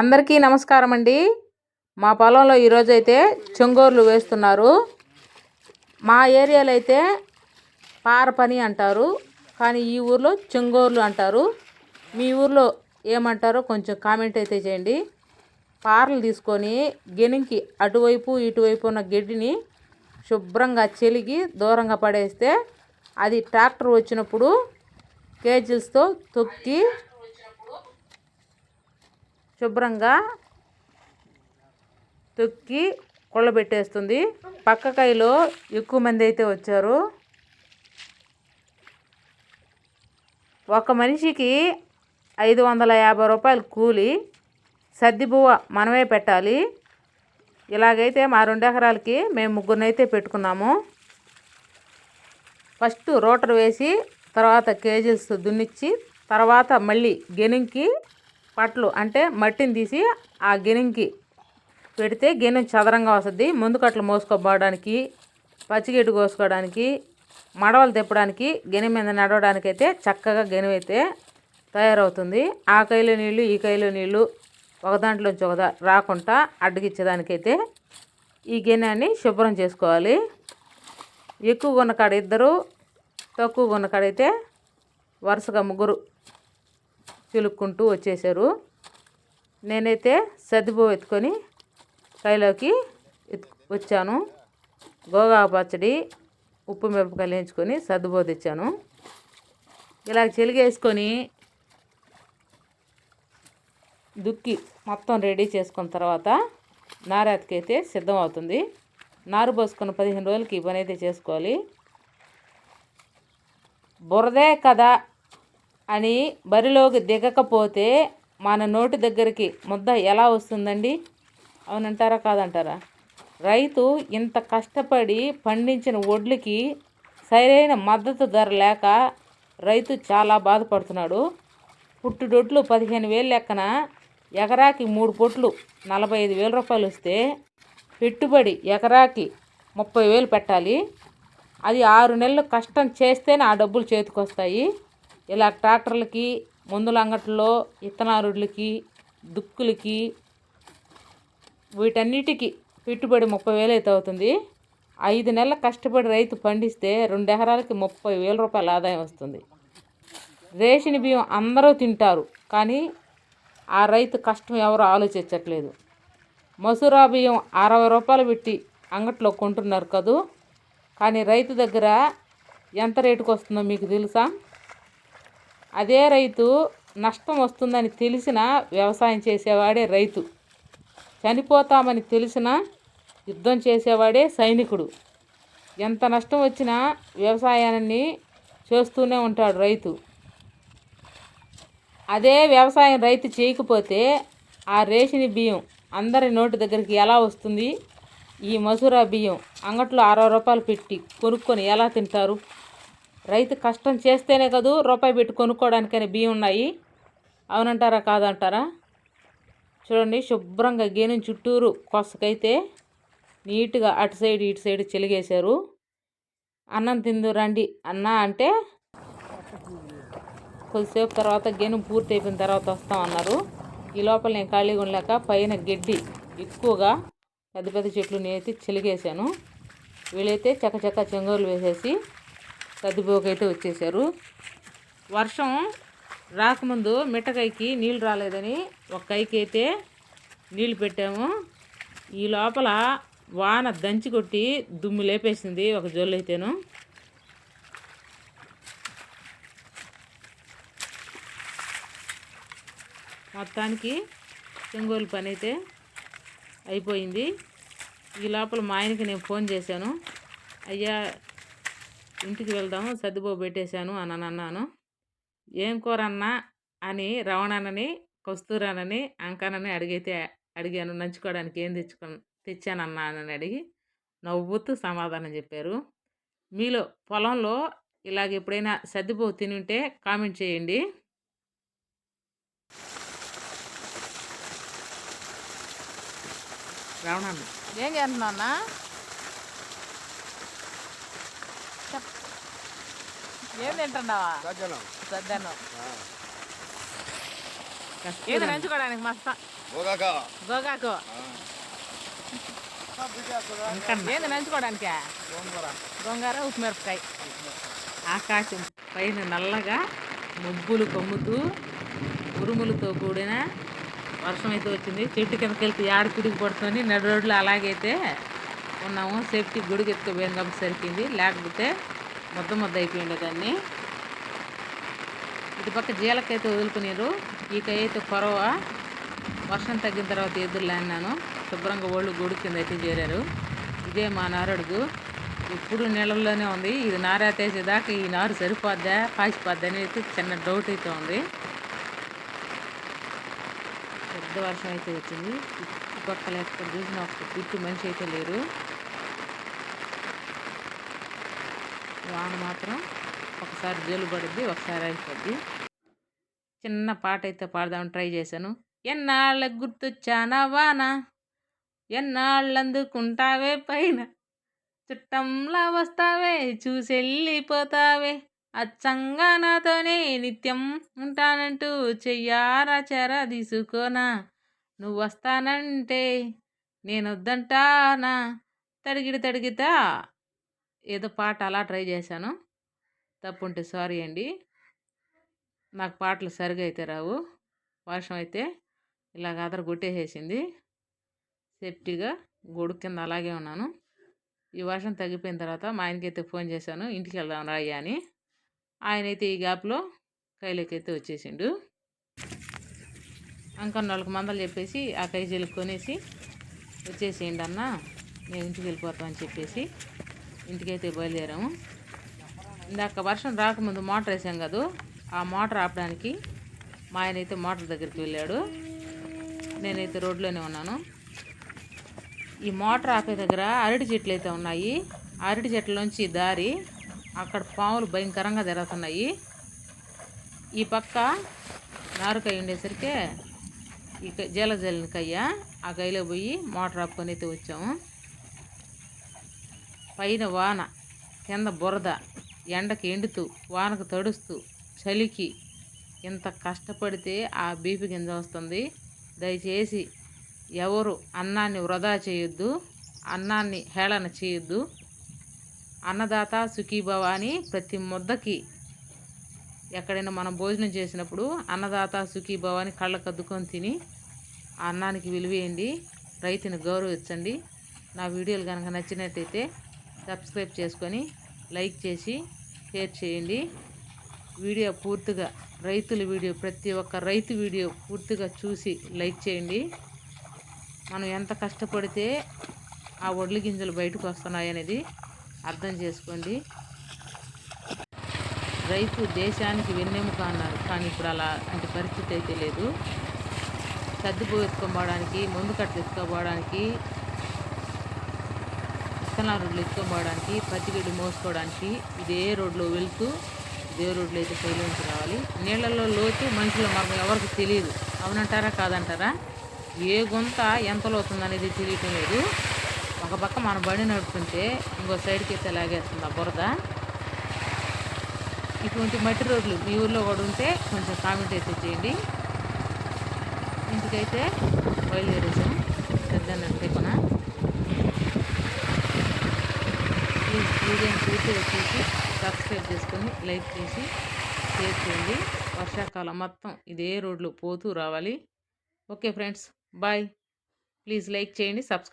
అందరికీ నమస్కారం అండి మా పొలంలో ఈరోజు అయితే చెంగోర్లు వేస్తున్నారు. మా ఏరియాలో అయితే పార పని అంటారు కానీ ఈ ఊర్లో చెంగోర్లు అంటారు. మీ ఊర్లో ఏమంటారో కొంచెం కామెంట్ అయితే చేయండి. పారలు తీసుకొని గెనికి అటువైపు ఇటువైపు ఉన్న గడ్డిని శుభ్రంగా చెలిగి దూరంగా పడేస్తే అది ట్రాక్టర్ వచ్చినప్పుడు కేజీలతో తొక్కి శుభ్రంగా తొక్కి కొళ్ళబెట్టేస్తుంది పక్క కైలో ఎక్కువ మంది అయితే వచ్చారు. ఒక మనిషికి ఐదు వందల యాభై రూపాయలు కూలి సర్దిబువ్వ మనమే పెట్టాలి. ఇలాగైతే మా రెండు ఎకరాలకి మేము ముగ్గురినైతే పెట్టుకున్నాము. ఫస్ట్ రోటర్ వేసి తర్వాత కేజీస్ దున్నిచ్చి తర్వాత మళ్ళీ గెనుంకి పట్లు అంటే మట్టిని తీసి ఆ గిన్నెకి పెడితే గిన్నె చదరంగా వస్తుంది. ముందు కట్లు మోసుకోబోవడానికి పచ్చిగడ్డి కోసుకోవడానికి మడవలు తిప్పడానికి గిన్నె మీద నడవడానికి అయితే చక్కగా గిన్నె అయితే తయారవుతుంది. ఆ కైలో నీళ్ళు ఈ కైలో నీళ్ళు ఒక దాంట్లోంచి ఒక రాకుండా అడ్డగిచ్చేదానికైతే ఈ గిన్నెని శుభ్రం చేసుకోవాలి. ఎక్కువ ఉన్న కాడ ఇద్దరు తక్కువ ఉన్న కాడ అయితే వరుసగా ముగ్గురు చిలుక్కుంటూ వచ్చేసారు నేనైతే సర్దిపో ఎత్తుకొని కైలోకి ఎత్తు వచ్చాను. గోగా పచ్చడి ఉప్పు మిరపకాయలు వేయించుకొని సర్దుబో తెచ్చాను. ఇలా చెలిగేసుకొని దుక్కి మొత్తం రెడీ చేసుకున్న తర్వాత నారాతికైతే సిద్ధం అవుతుంది నారు పోసుకున్న పదిహేను రోజులకి ఈ పని అయితే చేసుకోవాలి. బురదే కదా అని బరిలోకి దిగకపోతే మన నోటి దగ్గరికి ముద్ద ఎలా వస్తుందండి? అవునంటారా? కాదంటారా? రైతు ఇంత కష్టపడి పండించిన వడ్లకి సరైన మద్దతు ధర లేక రైతు చాలా బాధపడుతున్నాడు. పుట్టుడొడ్లు పదిహేను వేలు లెక్కన ఎకరాకి మూడు పొట్లు నలభై ఐదు వేల రూపాయలు వస్తే పెట్టుబడి ఎకరాకి ముప్పై వేలు పెట్టాలి. అది ఆరు నెలలు కష్టం చేస్తేనే ఆ డబ్బులు చేతికి వస్తాయి ఇలా ట్రాక్టర్లకి మందుల అంగట్లో ఇత్తనారుడికి దుక్కులకి వీటన్నిటికీ పెట్టుబడి ముప్పై వేలు అయితే అవుతుంది. ఐదు నెలల కష్టపడి రైతు పండిస్తే రెండు ఎకరాలకి ముప్పై వేల రూపాయల ఆదాయం వస్తుంది. రేషన్ బియ్యం అందరూ తింటారు కానీ ఆ రైతు కష్టం ఎవరు ఆలోచించట్లేదు. మసూరా బియ్యం అరవై రూపాయలు పెట్టి అంగట్లో కొంటున్నారు కదూ? కానీ రైతు దగ్గర ఎంత రేటుకు వస్తుందో మీకు తెలుసా? అదే రైతు నష్టం వస్తుందని తెలిసిన వ్యవసాయం చేసేవాడే రైతు. చనిపోతామని తెలిసిన యుద్ధం చేసేవాడే సైనికుడు. ఎంత నష్టం వచ్చినా వ్యవసాయాన్ని చేస్తూనే ఉంటాడు రైతు. అదే వ్యవసాయం రైతు చేయకపోతే ఆ రేషన్ బియ్యం అందరి నోటి దగ్గరికి ఎలా వస్తుంది? ఈ మసూరా బియ్యం అంగట్లో అరవై రూపాయలు పెట్టి కొనుక్కొని ఎలా తింటారు? రైతు కష్టం చేస్తేనే కదూ రూపాయి పెట్టి కొనుక్కోవడానికైనా బియ్యం ఉన్నాయి. అవునంటారా కాదంటారా? చూడండి శుభ్రంగా గేను చుట్టూరు కొసకైతే నీట్గా అటు సైడ్ ఇటు సైడ్ చెలిగేశారు. అన్నం తిందు రండి అన్న అంటే కొద్దిసేపు తర్వాత గేను పూర్తి అయిపోయిన తర్వాత వస్తామన్నారు ఈ లోపల నేను ఖాళీగా ఉండలేక పైన గడ్డి ఎక్కువగా పెద్ద పెద్ద చెట్లు నేతి చెలిగేశాను. వీళ్ళైతే చక్కచక్క చెంగోలు వేసేసి సర్దిపోకైతే వచ్చేసారు వర్షం రాకముందు మిట్టకాయకి నీళ్ళు రాలేదని ఒక కైకి అయితే నీళ్ళు పెట్టాము. ఈ లోపల వాన దంచి కొట్టి దుమ్ము లేపేసింది ఒక జొల్లు అయితేను. మొత్తానికి చెంగోలు పని అయితే అయిపోయింది. ఈ లోపల మా ఆయనకి నేను ఫోన్ చేశాను. అయ్యా ఇంటికి వెళ్దాము సర్దిబో పెట్టేశాను అని అన్నాను. ఏం కూరన్నా? అని రవణన్నని కస్తూరానని అంకానని అడిగితే అడిగాను నంచుకోవడానికి ఏం తెచ్చుకో తెచ్చానన్నా? అని అడిగి నవ్వుతూ సమాధానం చెప్పారు. మీలో పొలంలో ఇలాగ ఎప్పుడైనా సర్దిపో తిని ఉంటే కామెంట్ చేయండి. రవణన్న. ఏం చేస్తున్నా ఏం తింటున్నావా? సద్దన్నం ఏది నంచుకోవడానికి మస్తా. గోగాకు. ఇంకా ఏది నంచుకోవడానికి? గోంగూర. ఉప్పిమిరపకాయ ఆకాశం పైన నల్లగా మబ్బులు కమ్ముతూ ఉరుములతో కూడిన వర్షం అయితే వచ్చింది. చెట్టు కిందకి వెళ్తే ఆడ పిడికి పడుతుంది. నడు రోడ్లు అలాగైతే ఉన్నాము. సేఫ్టీ గుడికి ఎత్తుకుపోయాను కాబట్టి సరిపోయింది. లేకపోతే ముద్ద ముద్ద అయిపోయింది దాన్ని. ఇటు పక్క జీలకైతే వదులుకునేరు. ఈ అయితే కొరవ. వర్షం తగ్గిన తర్వాత ఎదురులే అన్నాను శుభ్రంగా ఒళ్ళు గుడి కింద అయితే చేరారు. ఇదే మా నారడుగు. ఇప్పుడు నీళ్ళల్లోనే ఉంది. ఇది నారేతేసేదాకా ఈ నారు సరిపోద్దా పాసిపోద్దా అనేది చిన్న డౌట్ అయితే ఉంది. పెద్ద వర్షం అయితే వచ్చింది. చుట్టుపక్కల ఎక్కడ చూసిన ఒక పిట్టు మనిషి అయితే లేరు. వాన మాత్రం ఒకసారి జల్లు పడుద్ది ఒకసారి అయిపోద్ది. చిన్న పాట అయితే పాడదామని ట్రై చేశాను. ఎన్నాళ్ళ గుర్తొచ్చానా వాన? ఎన్నాళ్ళు అందుకుంటావే పైన? చుట్టంలా వస్తావే చూసెళ్ళిపోతావే. అచ్చంగా నాతోనే నిత్యం ఉంటానంటూ చెయ్యారా చెర తీసుకోనా నువ్వు వస్తానంటే నేను వద్దంటానా తడిగిడి తడిగితా ఏదో పాట అలా ట్రై చేశాను. తప్పు ఉంటే సారీ అండి. నాకు పాటలు సరిగా అయితే రావు. వర్షం అయితే ఇలాగ అదర కొట్టేసేసింది. సేఫ్టీగా గొడుగు కింద అలాగే ఉన్నాను. ఈ వర్షం తగ్గిపోయిన తర్వాత మా ఆయనకైతే ఫోన్ చేశాను ఇంటికి వెళ్దాం రాయ్యా అని. ఆయనైతే ఈ గ్యాప్లో కైలోకి అయితే వచ్చేసిండు. ఇంకా నాలుగు మందలు చెప్పేసి ఆ కైజీలు కొనేసి వచ్చేసేయండి అన్న మేము ఇంటికి వెళ్ళిపోతామని చెప్పేసి ఇంటికైతే బయలుదేరాము. ఇందాక వర్షం రాకముందు మోటార్ వేసాం కదా ఆ మోటార్ ఆపడానికి మా ఆయన అయితే మోటార్ దగ్గరికి వెళ్ళాడు. నేనైతే రోడ్లోనే ఉన్నాను. ఈ మోటార్ ఆపే దగ్గర అరటి చెట్లు అయితే ఉన్నాయి. అరటి చెట్లలోంచి దారి అక్కడ పాములు భయంకరంగా తిరుగుతున్నాయి ఈ పక్క నారుకాయ ఉండేసరికి ఈ జల జల్లిన కయ్య ఆ కైలో పోయి మోటార్ ఆపుకొని అయితే వచ్చాము. పైన వాన కింద బురద ఎండకి ఎండుతూ వానకు తడుస్తూ చలికి ఇంత కష్టపడితే ఆ బీపీ కింద వస్తుంది. దయచేసి ఎవరు అన్నాన్ని వృధా చేయొద్దు అన్నాన్ని హేళన చేయొద్దు. అన్నదాత సుఖీభవ అని ప్రతి ముద్దకి ఎక్కడైనా మనం భోజనం చేసినప్పుడు అన్నదాత సుఖీభవ అని కళ్ళకు అద్దుకొని తిని ఆ అన్నానికి విలువేయండి రైతుని గౌరవించండి. నా వీడియోలు కనుక నచ్చినట్టయితే సబ్స్క్రైబ్ చేసుకొని లైక్ చేసి షేర్ చేయండి. వీడియో పూర్తిగా రైతుల వీడియో ప్రతి ఒక్క రైతు వీడియో పూర్తిగా చూసి లైక్ చేయండి. మనం ఎంత కష్టపడితే ఆ వడ్ల గింజలు బయటకు వస్తున్నాయనేది అర్థం చేసుకోండి. రైతు దేశానికి వెన్నెముక అన్నారు కానీ ఇప్పుడు అలా అంటే పరిస్థితి అయితే లేదు. సర్దుపు ఎత్తుకోపోవడానికి ముందు కట్ట ఎత్తుకోపోవడానికి పక్కన రోడ్లు ఎత్తుకోపోవడానికి పచ్చిగడ్డి మోసుకోవడానికి ఇదే రోడ్లో వెళ్తూ ఇదే రోడ్లో అయితే నుంచి రావాలి. నీళ్ళల్లో లోతు మనుషుల మార్గం ఎవరికి తెలియదు. అవునంటారా కాదంటారా? ఏ గుంత ఎంత లోతుంది అనేది తెలియటం లేదు. ఒక పక్క మన బండి నడుపుతుంటే ఇంకో సైడ్కి అయితే లాగేస్తుంది ఆ బురద. ఇటువంటి మట్టి రోడ్లు మీ ఊర్లో కూడా ఉంటే కొంచెం కామెంట్ అయితే చేయండి. ఇంటికైతే బయలుదేరి పెద్దన్నంటే కొన ప్లీజ్ వీడియో వచ్చేసి సబ్స్క్రైబ్ చేసుకొని లైక్ చేసి షేర్ చేయండి. వర్షాకాలం మొత్తం ఇదే రోడ్లు పోతూ రావాలి. Okay friends bye. Please like చేయండి సబ్స్క్రైబ్